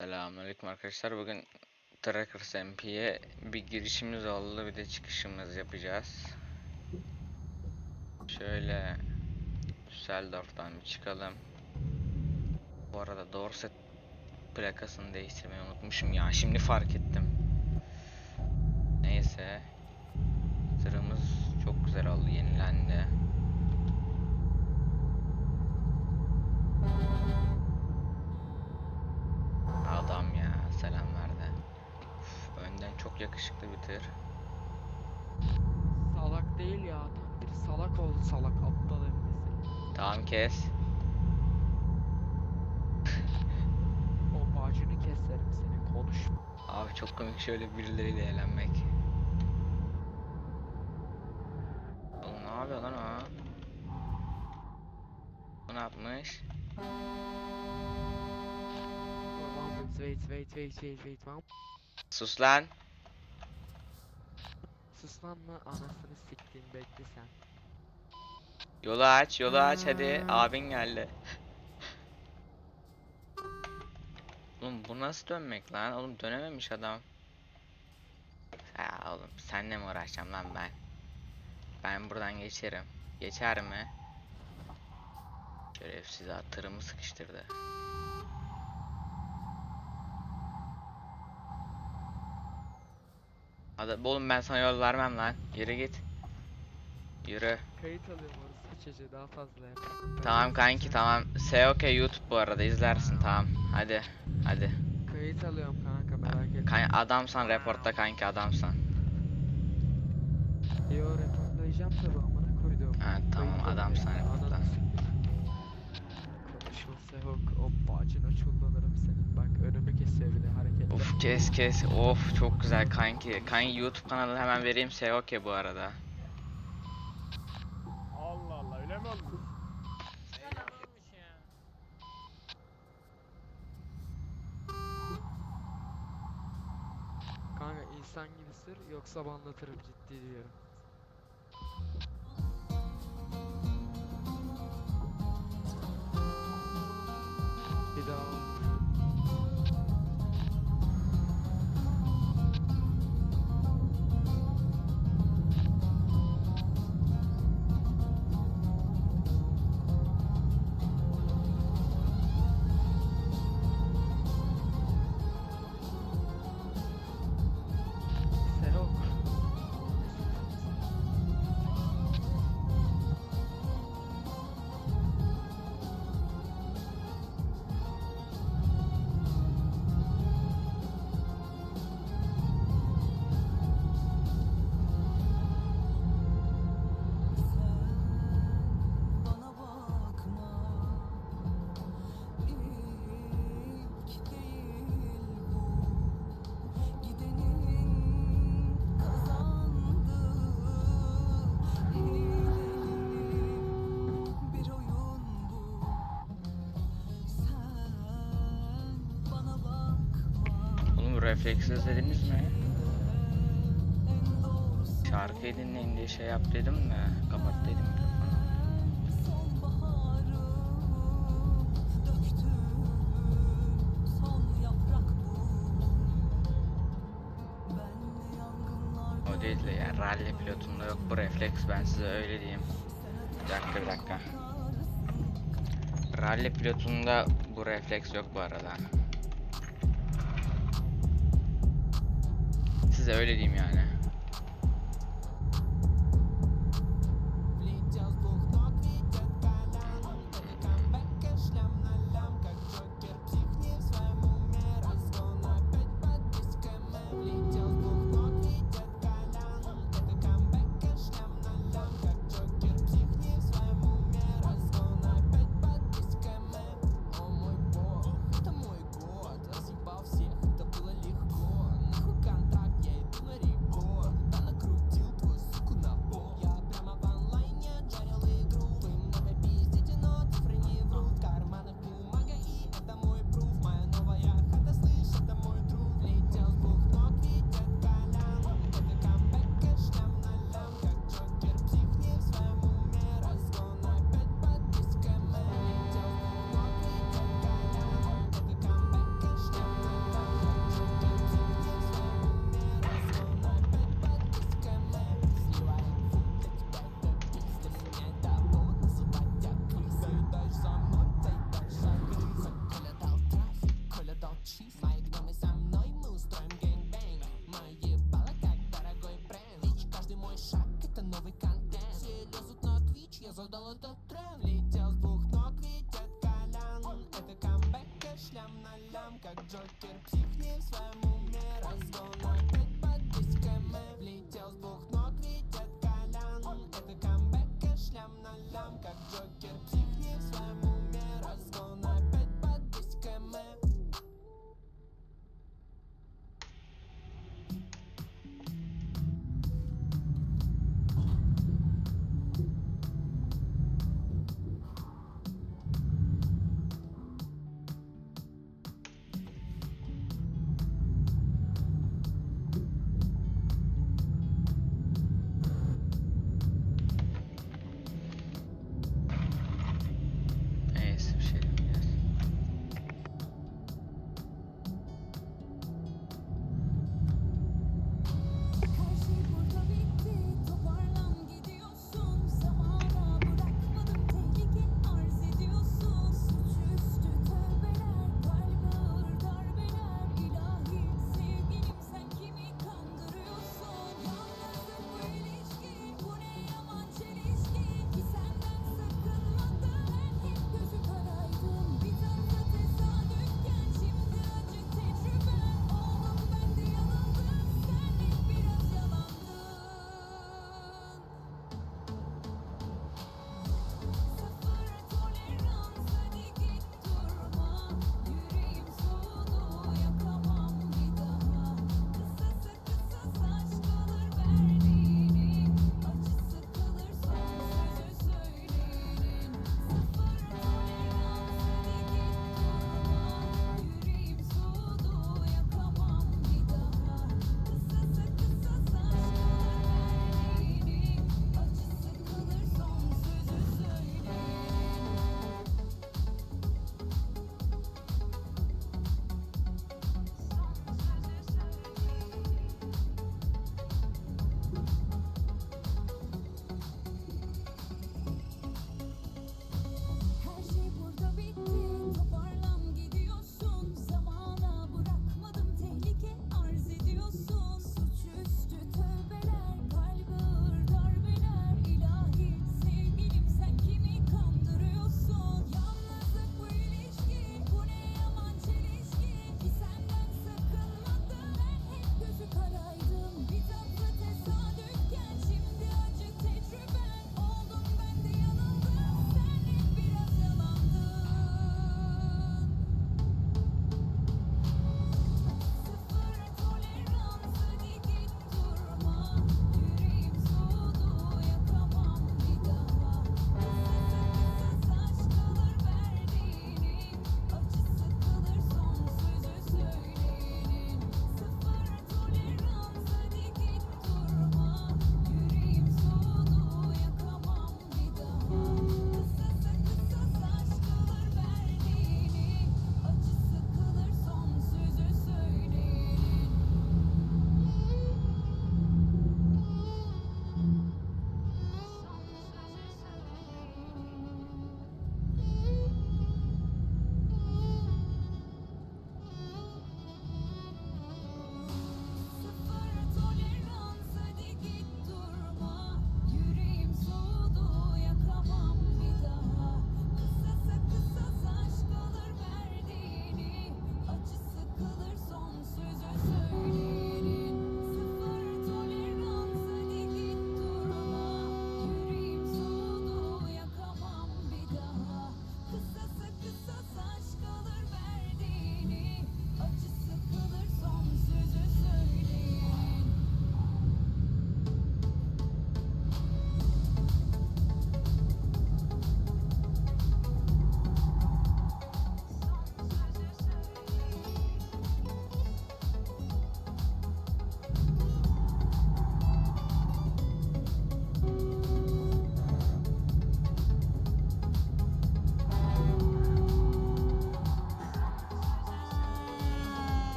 Selamünaleyküm arkadaşlar. Bugün Trackers MP'ye bir girişimiz oldu. Bir de çıkışımız yapacağız. Şöyle Düsseldorf'tan bir çıkalım. Bu arada Dorset plakasını değiştirmeyi unutmuşum ya. Şimdi fark ettim. Neyse. Tırımız çok güzel oldu. Yenilendi. Çok yakışıklı bir tır. Salak değil ya adam bir salak oldu salak aptal emresi. Tamam kes. O bacını keserim seni konuşma. Abi çok komik şöyle birileriyle eğlenmek. Oğlum ne yapıyor lan o? Bu ne yapmış? One wait wait wait wait wait one. Sus lan. Sus lan mı anasını siktiğin bekle sen. Yolu aç, yolu aç hadi. Abin geldi. Oğlum bu nasıl dönmek lan? Oğlum dönememiş adam. Ya oğlum senle mi uğraşacağım lan ben? Ben buradan geçerim. Geçer mi? Şerefsiz tırımı sıkıştırdı. Hadi oğlum ben sana yol vermem lan. Yürü git. Yürü. Kayıt alıyorum orası daha fazla yap. Tamam kanki tamam. SOK YouTube bu arada izlersin tamam. Hadi. Hadi. Kayıt alıyorum kanka merak etme. Kan adamsan reportta kanki adamsan. Yo reportlayacağım tabi amına koydum. Ha, tamam, Kayıt adam Of kes kes. Of çok güzel kanki. Kanki YouTube kanalı hemen vereyim SOK bu arada. Allah Allah öyle mi oldu? Kanka insan gibi sür yoksa banlatırım ciddi diyorum. Refleksi izlediniz mi? Şarkıyı dinleyin diye şey yap dedim de Benle yangınlar O değil de ya rally pilotunda yok bu refleks ben size öyle diyeyim. Bir dakika bir dakika. Rally pilotunda bu refleks yok bu arada. Size öyle diyeyim yani. создал этот тренд Летел с двух ног, ведь от колян Это камбэк, и шлям на лям Как Джокер, психни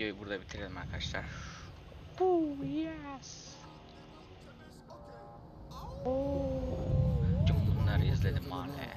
videoyu burada bitirelim arkadaşlar. Oh yes. Oh. Tüm bunları izledim mahalle.